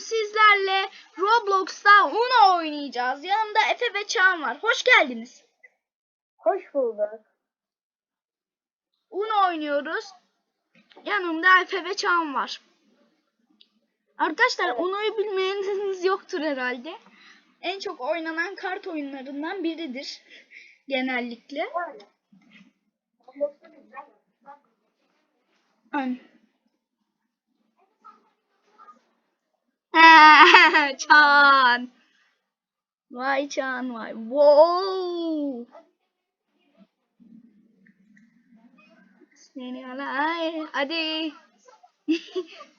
sizlerle Roblox'ta Uno oynayacağız. Yanımda Efe ve Çağan var. Hoş geldiniz. Hoş bulduk. Uno oynuyoruz. Yanımda Efe ve Çağan var. Arkadaşlar Uno'yu bilmeyeniniz yoktur herhalde. En çok oynanan kart oyunlarından biridir. Genellikle. Ön. Çağan. Vay Çağan vay. Wow. Seni alay. Hadi.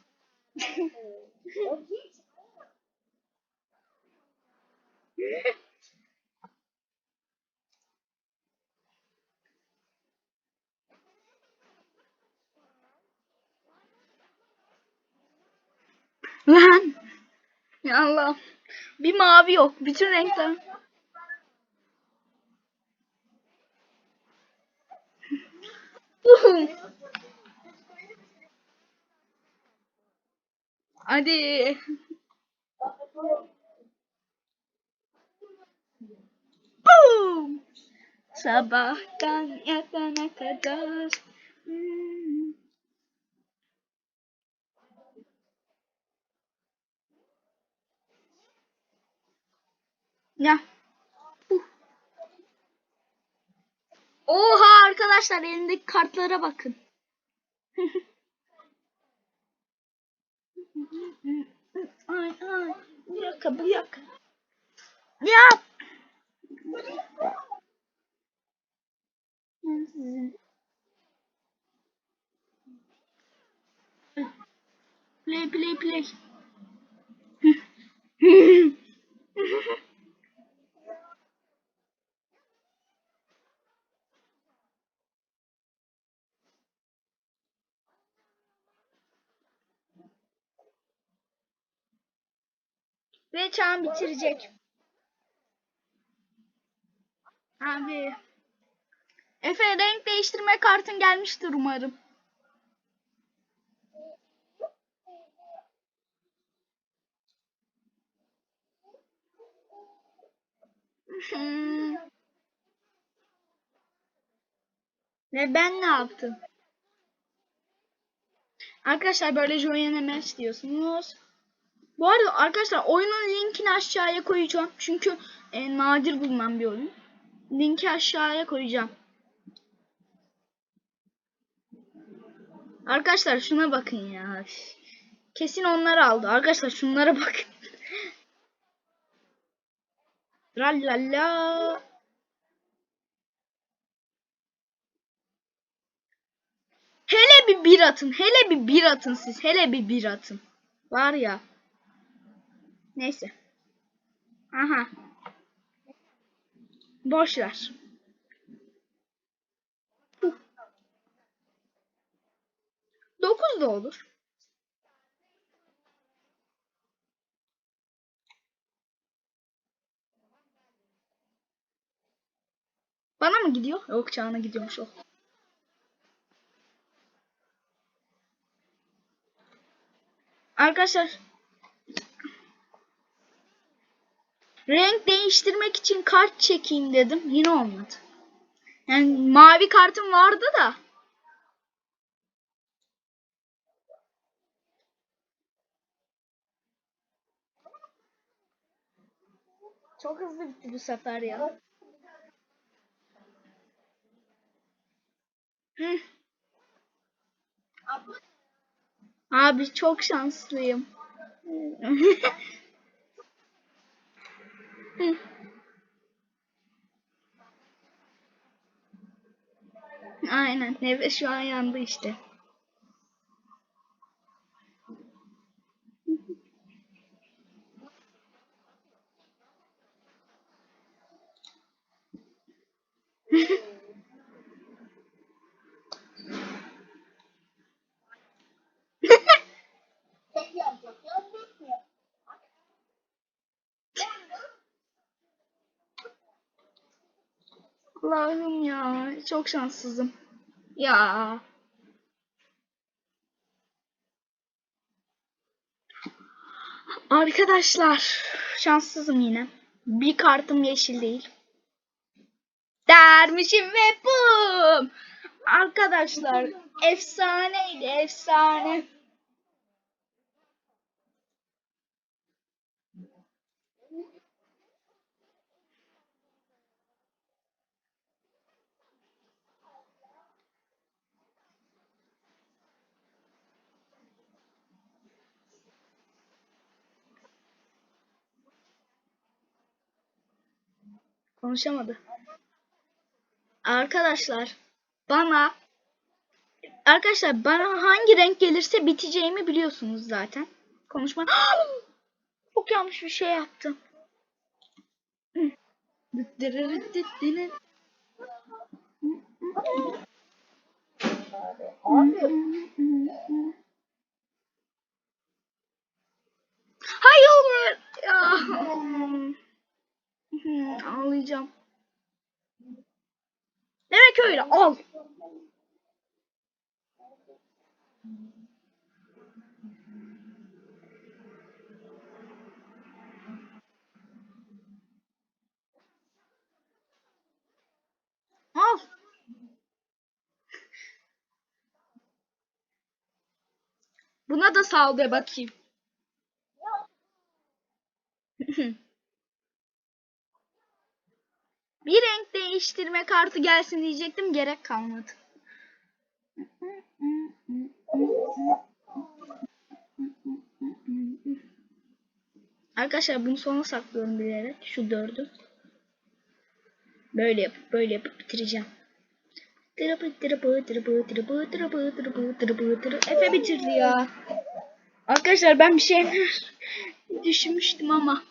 Lan. Ya Allah. Bir mavi yok. Bütün renkler. Hadi. Boom. Sabahtan yatana kadar. Hmm. Ya. Huh. Oha arkadaşlar elindeki kartlara bakın. ay ay. Bir dakika bir dakika. Ya. Play play play. Ve Çağan bitirecek. Abi. Efe renk değiştirme kartın gelmiştir umarım. Ve ben ne yaptım? Arkadaşlar böyle Joyen MS diyorsunuz. Bu arada arkadaşlar oyunun linkini aşağıya koyacağım. Çünkü e, nadir bulunan bir oyun. Linki aşağıya koyacağım. Arkadaşlar şuna bakın ya. Kesin onları aldı. Arkadaşlar şunlara bakın. Rallala. Hele bir bir atın. Hele bir bir atın siz. Hele bir bir atın. Var ya. Neyse. Aha. Boş ver. Huh. Dokuz da olur. Bana mı gidiyor? Yok Çağan'a gidiyormuş o. Arkadaşlar renk değiştirmek için kart çekeyim dedim. Yine olmadı. Yani mavi kartım vardı da. Çok hızlı bitti bu sefer ya. Hı. Abi çok şanslıyım. Hı. Aynen. Nefes şu an yandı işte. Allah'ım ya. Çok şanssızım. Ya. Arkadaşlar şanssızım yine. Bir kartım yeşil değil. Dermişim ve bum. Arkadaşlar efsaneydi efsane. Konuşamadı. Arkadaşlar bana Arkadaşlar bana hangi renk gelirse biteceğimi biliyorsunuz zaten. Konuşma. Çok yanlış bir şey yaptım. Hayır. Ya. Hmm, Ağlayacağım. Demek öyle. Al. Al. Buna da sal be bakayım. Bir renk değiştirme kartı gelsin diyecektim gerek kalmadı. Arkadaşlar bunu sona saklıyorum bilerek. Şu dördü. Böyle yapıp böyle yapıp bitireceğim. Tırıbı tırıbı tırıbı tırıbı tırıbı tırıbı tırıbı tırı. Efe bitirdi ya. Arkadaşlar ben bir şeyler düşünmüştüm ama.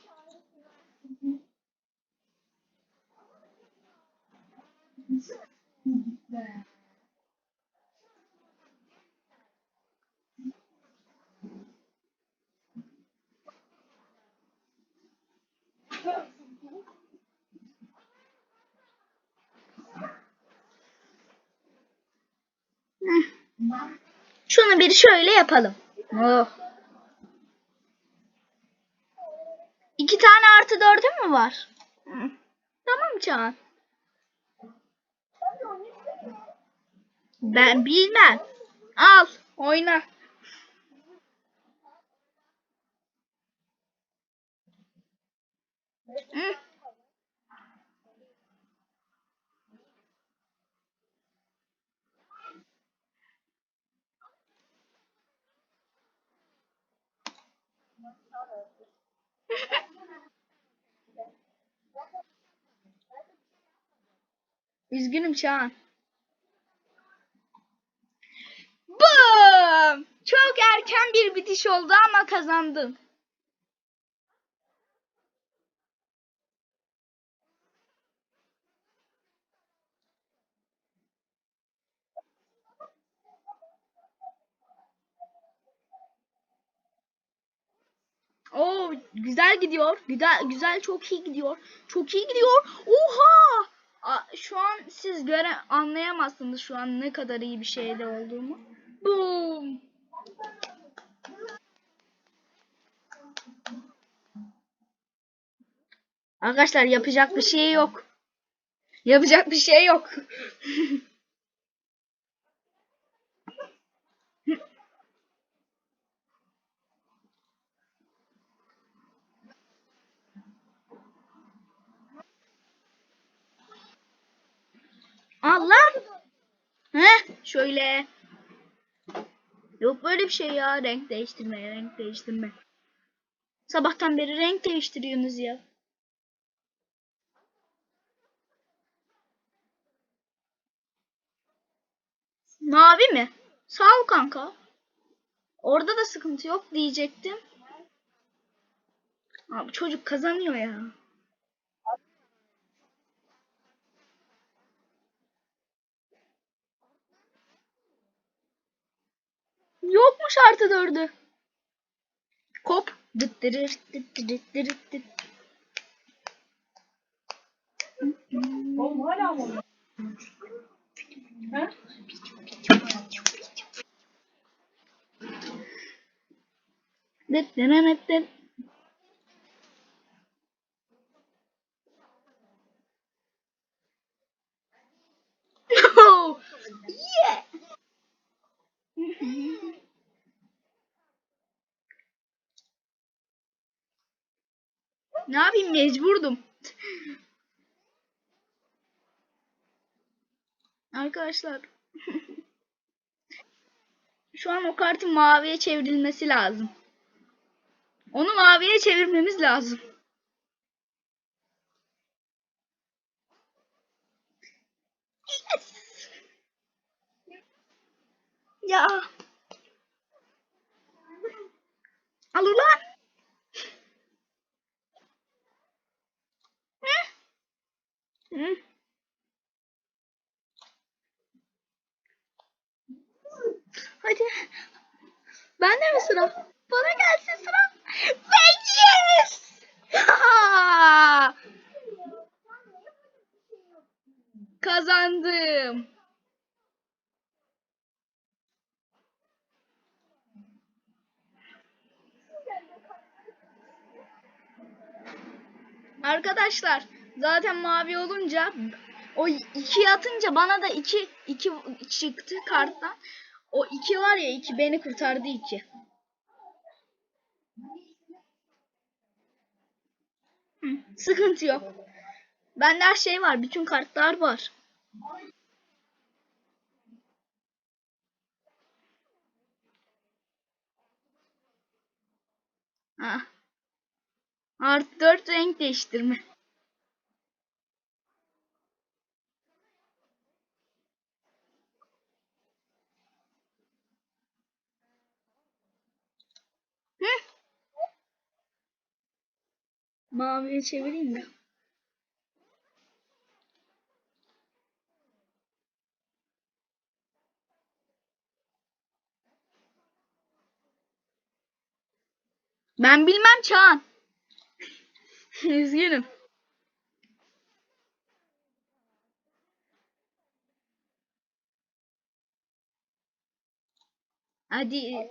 Şunu bir şöyle yapalım. Oh. İki tane artı dördüm mü var? Tamam Can. Ben bilmem. Al oyna. Hı. Üzgünüm Çağan. Bum! Çok erken bir bitiş oldu ama kazandım. Oo güzel gidiyor. Güzel güzel çok iyi gidiyor. Çok iyi gidiyor. Oha! Şu an siz göre anlayamazsınız şu an ne kadar iyi bir şeyde olduğumu. Boom! Arkadaşlar yapacak bir şey yok. Yapacak bir şey yok. Allah. Heh, şöyle. Yok böyle bir şey ya. Renk değiştirme, renk değiştirme. Sabahtan beri renk değiştiriyorsunuz ya. Mavi mi? Sağ ol kanka. Orada da sıkıntı yok diyecektim. Abi çocuk kazanıyor ya. Yokmuş artı dördü. Kop. Dıt dırır dıt dıt. Dıt dıt. Ne yapayım mecburdum. Arkadaşlar. Şu an o kartın maviye çevrilmesi lazım. Onu maviye çevirmemiz lazım. Yes. Ya. Al ulan. Hı? Hadi. Bende mi sıra? Bana gelsin sıra. Yes! Kazandım. Arkadaşlar zaten mavi olunca o iki atınca bana da iki, iki çıktı karttan. O iki var ya iki beni kurtardı iki. Hı, sıkıntı yok. Bende her şey var. Bütün kartlar var. Ha. Artı dört renk değiştirme. Hı? Maviye çevireyim de. Ben bilmem Çağan. Üzgünüm. Hadi.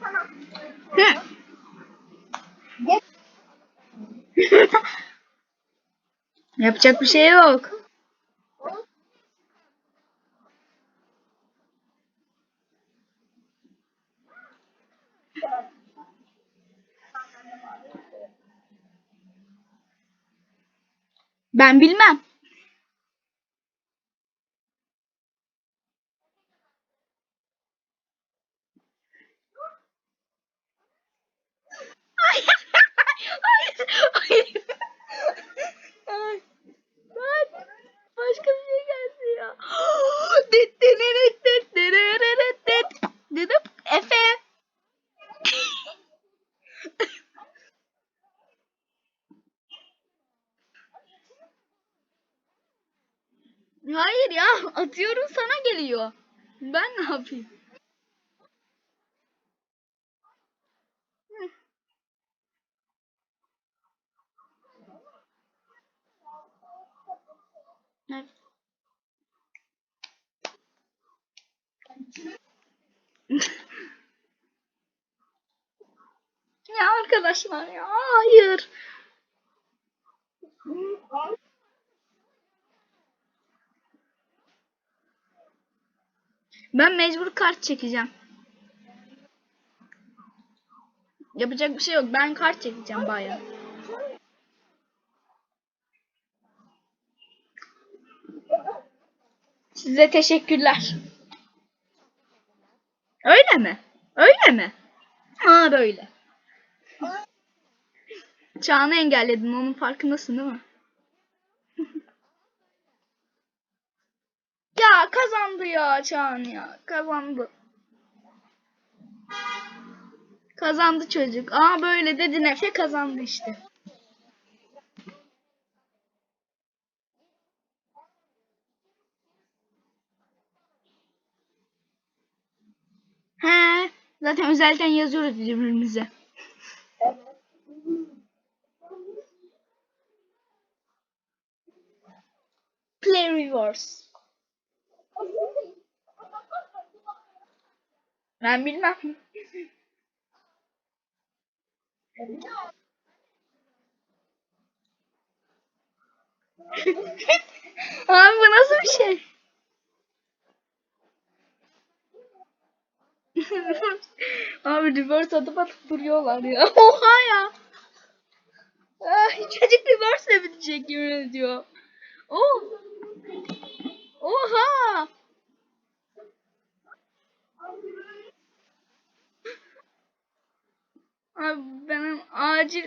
Yapacak bir şey yok. Ben bilmem. Hayır. Hayır. Hayır. Ay. Ay. Başka bir şey gelsin ya. Dit dit dit dit dit dit dit. Dedim Efe. Hayır ya atıyorum sana geliyor. Ben ne yapayım? Ya arkadaşlar ya hayır. Ben mecbur kart çekeceğim. Yapacak bir şey yok. Ben kart çekeceğim bayağı. Size teşekkürler. Öyle mi? Öyle mi? Ha böyle. Çağan'ı engelledin. Onun farkındasın değil mi? ya kazandı ya Çağan ya. Kazandı. Kazandı çocuk. Aa böyle dedin Efe kazandı işte. Zaten özelden yazıyoruz birbirimize. Play reverse. Ben bilmem. Abi bu nasıl bir şey? Abi reverse atıp atıp duruyorlar ya. Oha ya. Ah, çocuk reverse ile bitecek yemin ediyor. Oh. Oha. Abi benim acil...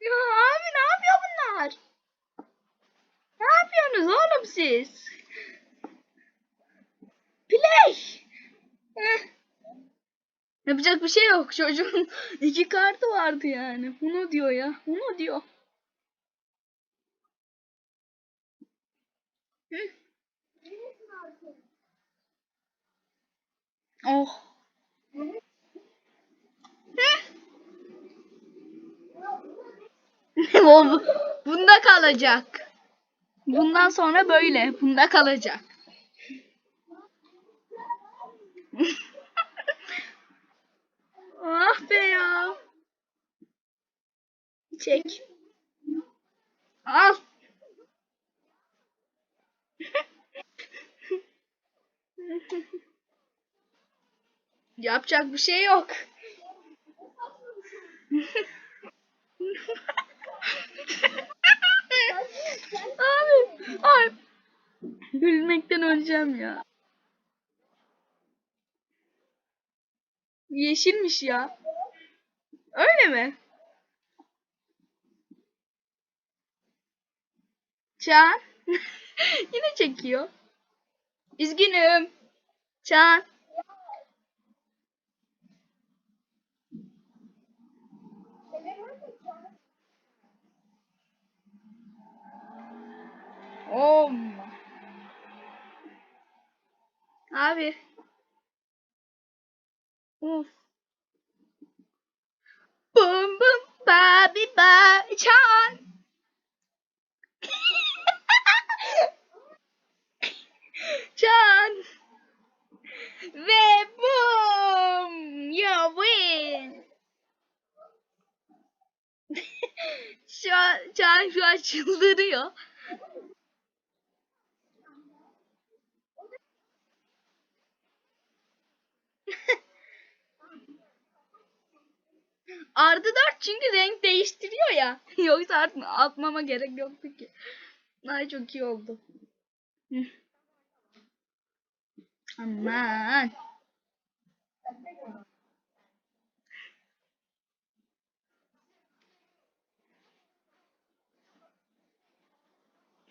Ya abi ne yapıyor bunlar? Ne yapıyorsunuz oğlum siz? Play. Heh. Yapacak bir şey yok. Çocuğun iki kartı vardı yani. Bunu diyor ya. Bunu diyor. Hı. Oh. Hı. bu- bunda kalacak. Bundan sonra böyle. Bunda kalacak. Ah be ya. Çek. Al. Yapacak bir şey yok. abi, ay. Gülmekten öleceğim ya. Yeşilmiş ya. Öyle mi? Can. Yine çekiyor. Üzgünüm. Can. Oh. Abi. Of. Bum bum ba bi ba Can. Can. Ve bum. You win. şu an, Can şu an çıldırıyor. Artı 4 çünkü renk değiştiriyor ya. Yoksa artık atmama gerek yoktu ki. Ay çok iyi oldu. Aman.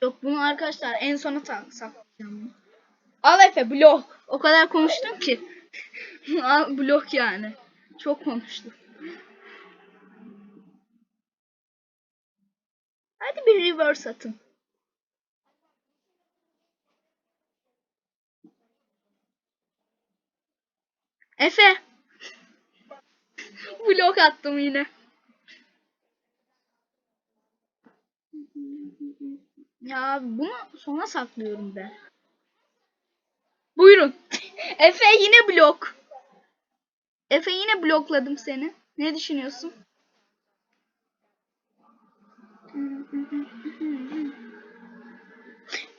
Yok bunu arkadaşlar en sona saklayacağım. Al Efe blok. O kadar konuştum ki. Al blok yani. Çok konuştum. Hadi bir reverse atın. Efe. Blok attım yine. Ya bunu sona saklıyorum ben. Buyurun. Efe yine blok. Efe yine blokladım seni. Ne düşünüyorsun?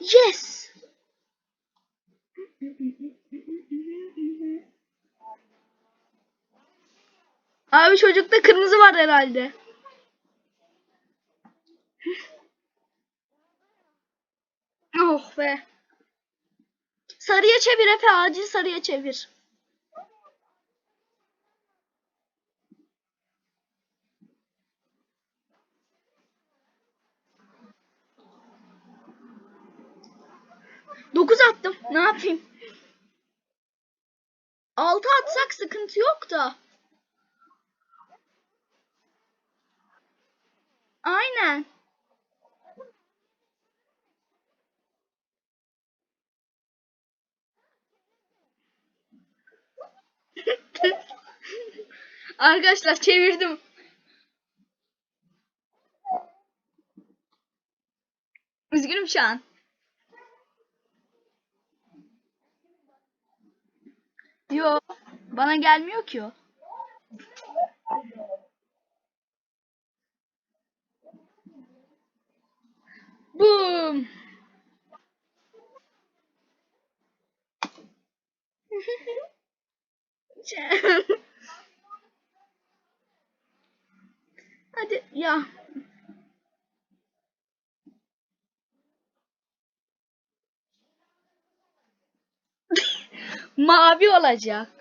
Yes. Abi çocukta kırmızı var herhalde. Oh be. Sarıya çevir Efe acil sarıya çevir. Dokuz attım. Ne yapayım? Altı atsak sıkıntı yok da. Aynen. Arkadaşlar çevirdim. Üzgünüm şu an. Yo, bana gelmiyor ki o. Boom. Hadi ya. Mavi olacak.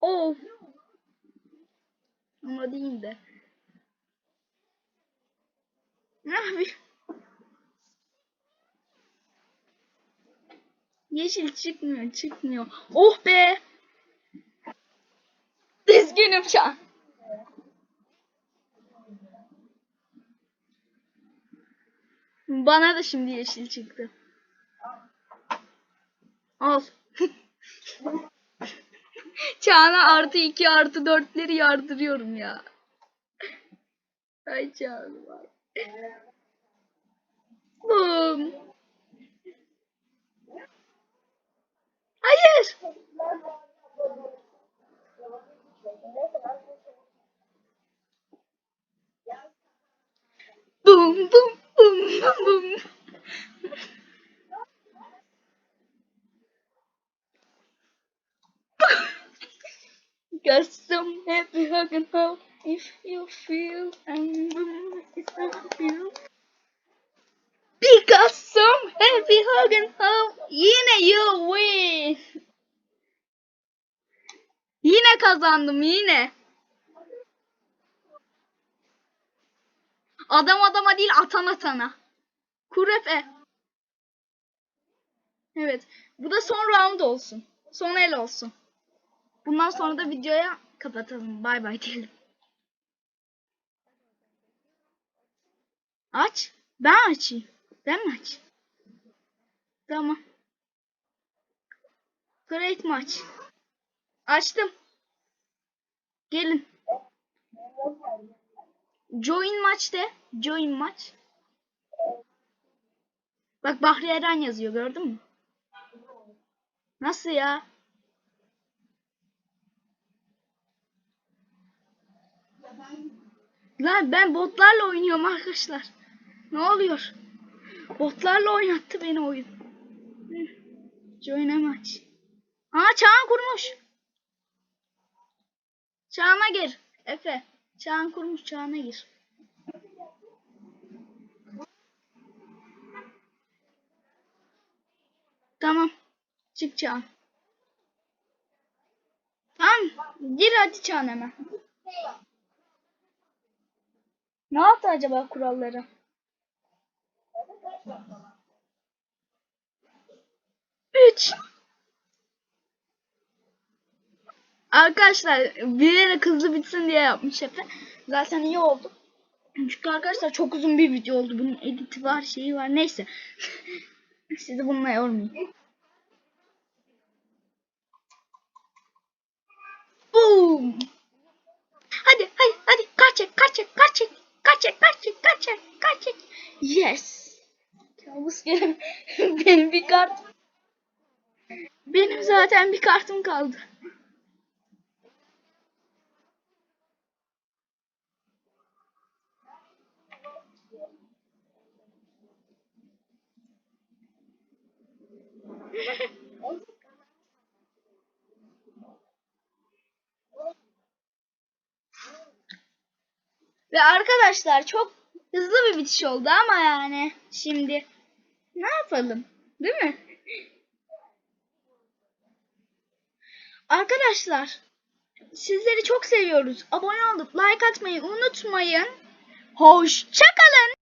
Oh. Ama değil de. Ne? Yeşil çıkmıyor, çıkmıyor. Oh be! Üzgünüm şu an. Bana da şimdi yeşil çıktı. Al. Çağla artı iki artı dörtleri yardırıyorum ya. Ay Çağla var. Boom. Hayır. Boom boom boom. Got some happy hug and hope if you feel and it's a feel. Because some happy hug and hope yine you win. Yine kazandım yine. Adam adama değil atan atana. Kurefe. Evet. Bu da son round olsun. Son el olsun. Bundan sonra da videoya kapatalım. Bay bay diyelim. Aç. Ben açayım. Ben mi aç? Tamam. Great maç. Açtım. Gelin. Join maç de. Join maç. Bak Bahri Eren yazıyor gördün mü? Nasıl ya? Lan ben botlarla oynuyorum arkadaşlar. Ne oluyor? Botlarla oynattı beni oyun. Hı. Join'e maç. Aa Çağan kurmuş. Çağan'a gir. Efe. Çağan kurmuş Çağan'a gir. Tamam. Çık Çağan. Tamam. Gir hadi Çağan hemen. Ne yaptı acaba kuralları? Üç. Arkadaşlar bilerek hızlı bitsin diye yapmış Efe. Zaten iyi oldu. Çünkü arkadaşlar çok uzun bir video oldu. Bunun editi var, şeyi var. Neyse. Sizi bununla yormayayım. Boom. Hadi hadi hadi kaç çek kaç çek kaç çek kaç çek kaç çek kaç çek kaç. Yes. Kabus gelin. Benim bir kart. Benim zaten bir kartım kaldı. Ve arkadaşlar çok hızlı bir bitiş oldu ama yani şimdi ne yapalım? Değil mi? Arkadaşlar sizleri çok seviyoruz. Abone olup like atmayı unutmayın. Hoşçakalın.